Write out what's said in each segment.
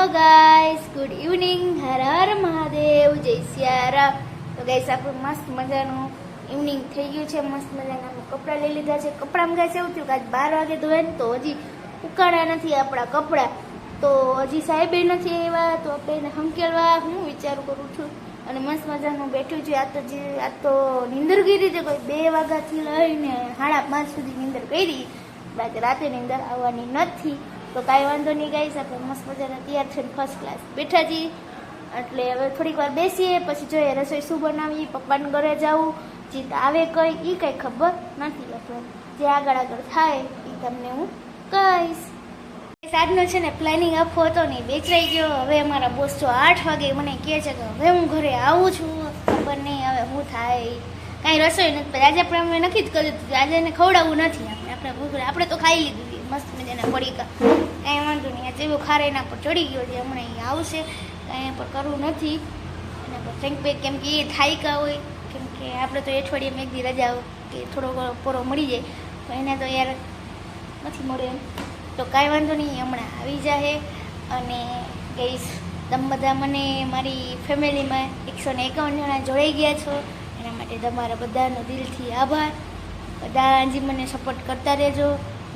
Hello guys good evening Har Har Mahadev જય સિયારામ તો guys આપણું મસ્ત મજાનું ઇવનિંગ થઈ ગયું છે. મસ્ત મજાના કપડાં લઈ લીધા છે. કપડામાં ગાઈસ એવું થયું કે આજ બાર વાગે ધોવે ને તો હજી ઉકાળા નથી આપણા કપડાં. તો હજી સાહેબે નથી આવ્યા, તો આપણે હંકેલવા હું વિચારું કરું છું. અને મસ્ત મજાનું બેઠું છે. આ તો જે, આ તો નિંદર કરી છે. કોઈ બે વાગ્યાથી લઈને સાડા પાંચ સુધી નિંદર કરી બાકી રાતે નિંદર આવવાની નથી. તો કાંઈ વાંધો નહીં ગાઈશ આપણે મસ્ત મજાના તૈયાર થઈને ફર્સ્ટ ક્લાસ બેઠા જઈ એટલે હવે થોડીક વાર બેસીએ, પછી જોઈએ રસોઈ શું બનાવી પપ્પાને ઘરે જવું જીત આવે કંઈ એ કંઈ ખબર નથી આપણે જે આગળ આગળ થાય એ તમને હું કહીશ. આજનો છે ને પ્લાનિંગ આપવો હતો ને બેચરાઈ ગયો. હવે અમારા બોસ જો આઠ વાગે મને કહે છે કે હવે હું ઘરે આવું છું. ખબર નહીં હવે શું થાય. કાંઈ રસોઈ નથી આજે આપણે અમે નક્કી જ કર્યું હતું આજે એને ખવડાવવું નથી આપણે. આપણે આપણે તો ખાઈ લીધું. મજાના પડીકા કાંઈ વાંધો નહીં, આ એવું ખારે એના પર ચડી ગયો છે, હમણાં અહીં આવશે. કાંઈ પર કરવું નથી. એના પર થેન્ક બેક કેમ કે એ થાયકા હોય, કેમ કે આપણે તો અઠવાડિયામાં એક દી રજા કે થોડો ઘણો મળી જાય, તો એને તો યાર નથી મળે એમ. તો કાંઈ વાંધો નહીં, હમણાં આવી જાહે. અને ગઈશ તમે બધા મને, મારી ફેમિલીમાં એકસો ને એકાવન જણા જોડાઈ ગયા છો. એના માટે તમારા બધાનો દિલથી આભાર. બધા હજી મને સપોર્ટ કરતા રહેજો.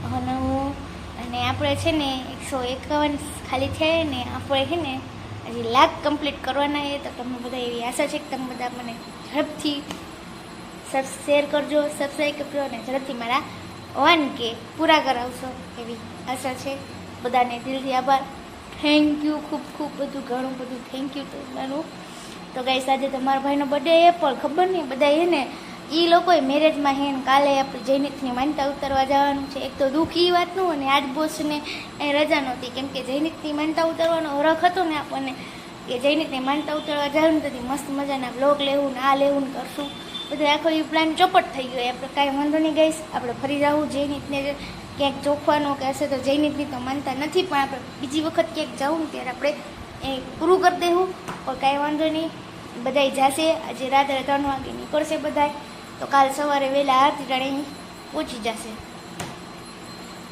અને હું અને આપણે છે ને એકસો એકાવન ખાલી છે ને આપણે છે ને હજી લાખ કમ્પ્લીટ કરવાના એ તો તમે બધા એવી આશા છે કે તમે બધા મને ઝડપથી સબ શેર કરજો સબસ્ક્રાઈબ કરજો અને ઝડપથી મારા વન કે પૂરા કરાવશો એવી આશા છે. બધાને દિલથી આભાર. થેન્ક યુ ખૂબ ખૂબ બધું ઘણું બધું થેન્ક યુ તમારું. તો ગાઈસ આજે તમારા ભાઈનો બર્થડે એ પણ ખબર નહીં બધા એને એ લોકોએ મેરેજમાં હે ને કાલે આપણે જૈનિકની માનતા ઉતરવા જવાનું છે. એક તો દુઃખ એ વાતનું અને આજ બોસને એ રજા નહોતી. કેમ કે જૈનિકની માનતા ઉતરવાનો હરખ હતો ને આપણને, કે જૈનિકની માનતા ઉતરવા જવાનું તો મસ્ત મજાના બ્લોગ લેવું ને આ લેવું ને કરશું. બધું આખો એ પ્લાન ચોપટ થઈ ગયો. આપણે કાંઈ વાંધો નહીં ગઈશ આપણે ફરી જવું જૈનિકને ક્યાંક ચોખવાનું કે હશે તો જૈનિકની તો માનતા નથી, પણ આપણે બીજી વખત ક્યાંક જવું ને ત્યારે આપણે એ પૂરું કરી દેવું પણ કાંઈ વાંધો નહીં. બધાય જશે. આજે રાત્રે ત્રણ વાગે નીકળશે બધાય. તો કાલ સવારે વહેલા આરતી ટાણે પહોંચી જશે.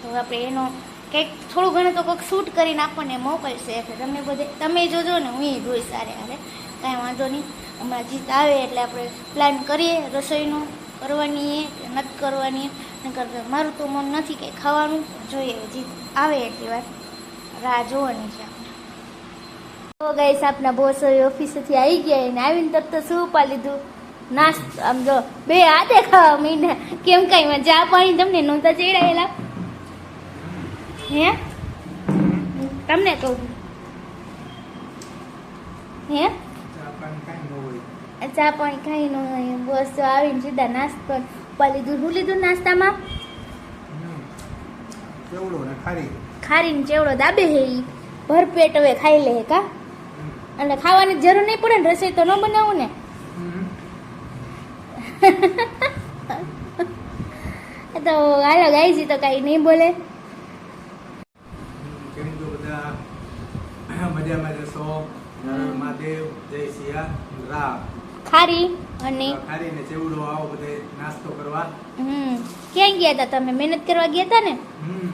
તો આપણે એનો કંઈક થોડું ઘણું તો કંઈક શૂટ કરીને આપણને મોકલશે. એટલે તમે બધે તમે જોજો ને, હું જોઈશ સારે હારે. કાંઈ વાંધો નહીં. હમણાં જીત આવે એટલે આપણે પ્લાન કરીએ રસોઈનું. કરવાની નથી કરવાની નકર મારું તો મન નથી કંઈ ખાવાનું. જોઈએ જીત આવે એટલી વાર. રાહ જોવાની છે તો ગઈસ આપના બોસ ઓફિસેથી આવી ગયા અને આવીને તરત શું પા લીધું? નાસ્તો, આમ જો, બે હાથે ખાવા મીંડા. કેમ કાંઈ ચા પાણી તમને નહોતા ચડાયેલા હે? તમને કહું હે? ચા પાણી ખાઈ ન હોય બસ તો આવીને સીધા નાસ્તો પાલી દૂધ હું લીધું નાસ્તામાં? કેવડો ને ખારી ખારીને ચેવડો દાબે હે ભરપેટ હવે ખાઈ લે કા? અને ખાવાની જરૂર નહીં પડે ને રસોઈ તો ન બનાવું ને. તો હાલો ગાઈજી તો કાંઈ નહીં બોલે કેમ છો બધા મજામાં જશો મહાદેવ જય સિયા રામ ખારી અને ખારી ને ચેવડો આવો બધે નાસ્તો કરવા હમ ક્યાં ગયા હતા તમે મહેનત કરવા ગયા હતા ને હમ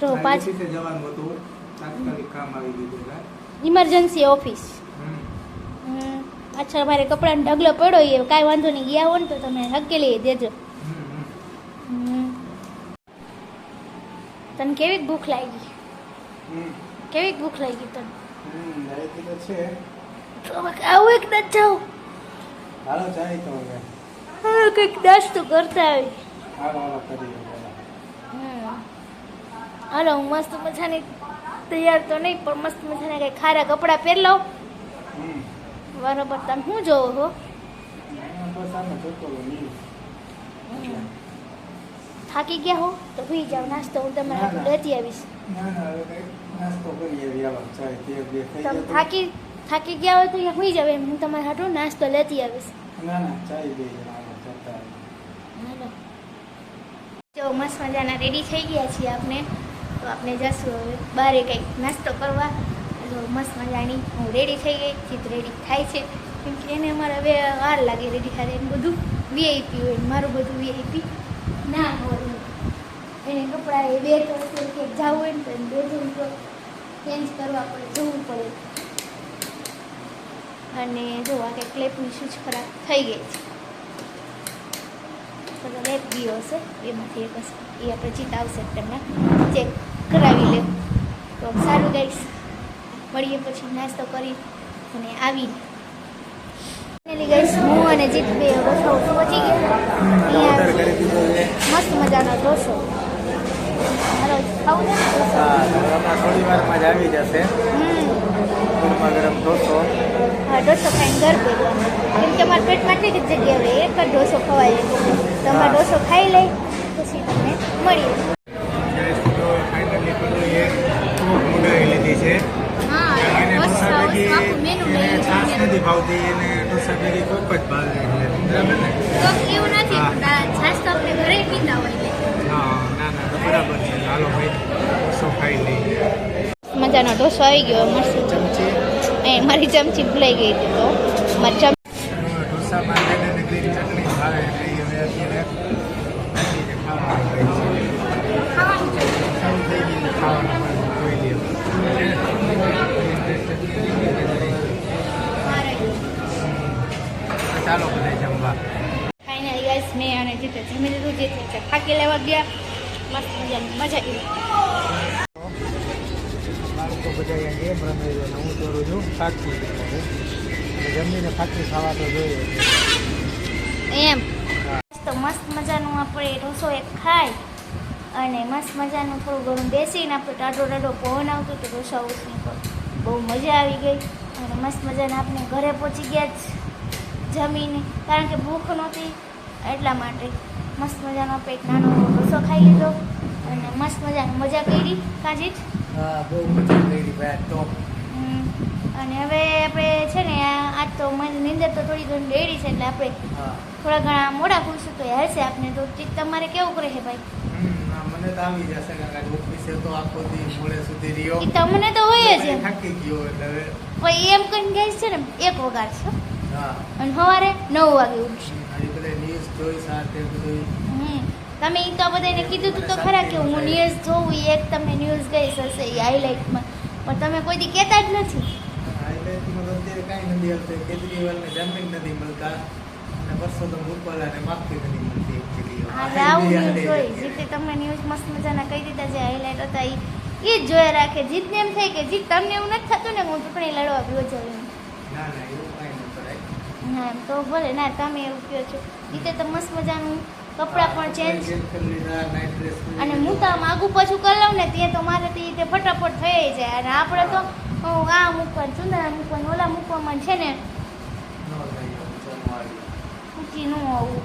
તો આ પાછું ઓફિસે જવાનું હતું તાત્કાલિક કામ આવી ગયું એટલે ઇમરજન્સી ઓફિસ હમ મારે કપડાનો ઢગલો પડ્યો એ કાંઈ વાંધો નહીં ગયા હોય ને તો તમે હકેલી દેજો. તને કેવી ભૂખ લાગી? કેવી ભૂખ લાગી તને? આવું એક ન જાઉં. હાલો જાય તો હા કંઈક નાસ્તો કરતા આવી હાલો હાલો હમ. હાલો હું મસ્ત મજાની તૈયાર તો નહીં પણ મસ્ત મજાના કંઈ ખારા કપડાં પહેર લઉં. બરોબર તમે શું જોવો છો. થાકી ગયા હો? તો ભી જાવ નાસ્તો હું ના. લેતી આવીશ. તમે થાકી થાકી ગયા હોય તો અહીંયા સુઈ જાવ એમ હું તમારે હાટું નાસ્તો લેતી આવીશ. જો મસ્ત મજાના રેડી થઈ ગયા છીએ આપણે. તો આપણે જશું હવે બારે કંઈક નાસ્તો કરવા. મસ્ત મજાની હું રેડી થઈ ગઈ, જીત રેડી થાય છે. કેમ કે એને અમારે હવે વાર લાગે રેડી થાય એને બધું વીઆઈપી હોય, મારું બધું વીઆઈપી ના હોય. એને કપડાં એ બે તો ક્યાંક જવું હોય ને તો એને બે ત્રણ તો ચેન્જ કરવા પડે, જવું પડે. અને જો, આ કે ક્લેપની સ્વિચ ખરાબ થઈ ગઈ છે. લેપ ગયો હશે, એમાંથી એક એ આપણે જીત આવશે તમને. ચેક કરાવી લે. તો સારું ગાઈશ મળીએ પછી નાસ્તો કરી અને આવી. ફાઇનલી ગઈશ હું અને જીત બે ઢોસો પહોંચી ગયા. મસ્ત મજાનો ઢોસો. હાલો ખાવું છે થોડી વારમાં જ આવી જશે. ગરમા ગરમ ઢોસો. ખાઈને ઘર ભેગવા કેમ કે અમારા પેટમાં એટલી જ જગ્યા હોય એક જ ઢોસો ખવાય. તો અમારે ઢોસો ખાઈ લઈ પછી તમને મળીએ. લીધું એને ઢોસા ભેગી કોક જ ભાવે એટલે બરાબર ને? એવું નથી છાશ તો આપણે ઘરે પીતા હોય હા ના ના તો બરાબર છે. હાલો ભાઈ ઢોસો ખાઈ લઈએ. મજાનો ઢોસો આવી ગયો મસ્ત ચમચી. એ મારી ચમચી ભૂલાઈ ગઈ હતી તો. મારી ચમચી ગ્રીન ચટણી ભાવે એટલે એ હવે અત્યારે નાખીને ખાવાનું હોય છે ખાવાનું છે શરૂ થઈ ગઈ છે ખાવાનું પણ જોઈ લ્યો ચાલો જમવા ફાઇનલી ગાઈસ મેં અને જે જમી લીધું જે થાકી લેવા ગયા. મસ્ત મજાની મજા આવી. બધા અહીંયા રમે છે હું દોરું છું. ફાકી જમીને ફાકી ખાવા તો જોઈએ. એમ. તો મસ્ત મજાનું આપણે ઢોસો એક ખાય. અને મસ્ત મજાનું થોડું ઘણું બેસીને આપણે ટાઢો ટાઢો પવન આવતો તો ઢોસા ઉસની બહુ મજા આવી ગઈ. અને મસ્ત મજાના આપણે ઘરે પહોંચી ગયા જ. જમીને કારણ કે ભૂખ નહોતી એટલા માટે મસ્ત મજાનો પેટ નાનો ઢોસો ખાઈ લીધો અને મસ્ત મજાની મજા કરી. કાંજી જ હા બહુ મજા કરી ભાઈ ટોપ અને હવે આપણે છે ને આજ તો મને નીંદર તો થોડી ઘણી ડેરી છે એટલે આપણે થોડા ઘણા મોડા ખુલશું તો હાલશે આપને. તો તમારે કેવું રહે ભાઈ? મને તો આવી જશે કારણ કે ઓફિસે તો આખો દી મોડે સુધી રહ્યો. તમને તો હોય જ. થાકી ગયો એટલે પણ એમ કરીને ગઈશ છે ને એક વગાડ છે અને સવારે નવ વાગે ઉઠશે. તમે એ તો બધાને કીધું તું તો ખરા કે હું ન્યૂઝ જોઉં એક તમને ન્યૂઝ ગઈ હશે એ હાઇલાઇટમાં પણ તમે કોઈ દી કહેતા જ નથી. તમને ન્યૂઝ મસ્ત મજાના કહી દીધા જે હાઇલાઇટ હતા એ એ જ જોયા રાખે. જીતને એમ થાય કે જીત તમને એવું નથી થતું ને હું ચૂંટણી લડવા ગયો છું. ના ના એવું એમ તો ભલે. ના તમે એવું કહો છો. રીતે તો મસ્ત મજાનું કપડાં પણ ચેન્જ અને હું તો આગું પાછું કરી લઉં ને ત્યાં તો મારે તે રીતે ફટાફટ થઈ જાય. અને આપણે તો આ મૂકવાનું ચુંદરા મૂકવાનું ઓલા મૂકવામાં છે ને ઊંચી ન આવું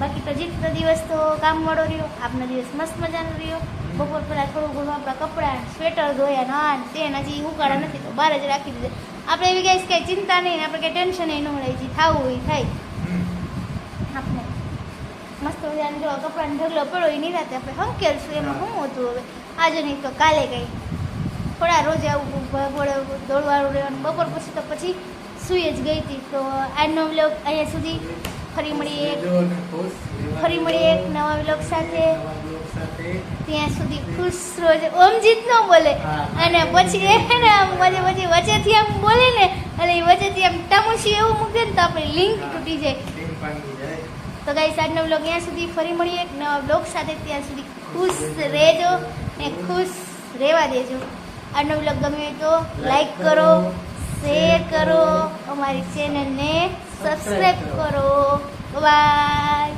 બાકી તો જીતનો દિવસ તો કામવાળો રહ્યો આપનો દિવસ મસ્ત મજાનો રહ્યો. બપોર પહેલાં થોડું ઘણું આપણા કપડાં સ્વેટર ધોયા ના ને તે હજી ઉકાળા નથી તો બહાર જ રાખી દીધા. આપણે એવી કાંઈ કંઈ ચિંતા નહીં આપણે કંઈ ટેન્શન ન મળે જે થવું હોય થાય. આપણે મસ્ત મજાનો જો કપડાનો ઢગલો પડ્યો એ નિરાતે આપણે હંકેલશું એમાં શું હતું હવે? આજે નહીં તો કાલે કંઈ. થોડા રોજ આવું ભગોળે દોડવાળું રહેવાનું. બપોર પછી તો પછી સૂઈ જ ગઈ હતી. તો આજનો વ્લોગ અહીંયા સુધી. ફરી મળીએ એક ફરી મળીએ એક નવા વ્લોગ સાથે. ત્યાં સુધી ખુશ રોજ ઓમ જીત ન બોલે. અને પછી એ હે ને આમ વચ્ચે પછી વચ્ચેથી આમ બોલે ને એટલે એ વચ્ચેથી આમ ટમુશી એવું મૂકે ને તો આપણી લિંક તૂટી જાય. તો ગાઈસ આજનો બ્લોગ ત્યાં સુધી ફરી મળીએ. એક નવા બ્લોગ સાથે ત્યાં સુધી ખુશ રહેજો ને ખુશ રહેવા દેજો. આજનો બ્લોગ ગમ્યો હોય તો લાઈક કરો શેર કરો અમારી ચેનલને સબસ્ક્રાઈબ કરો. બાય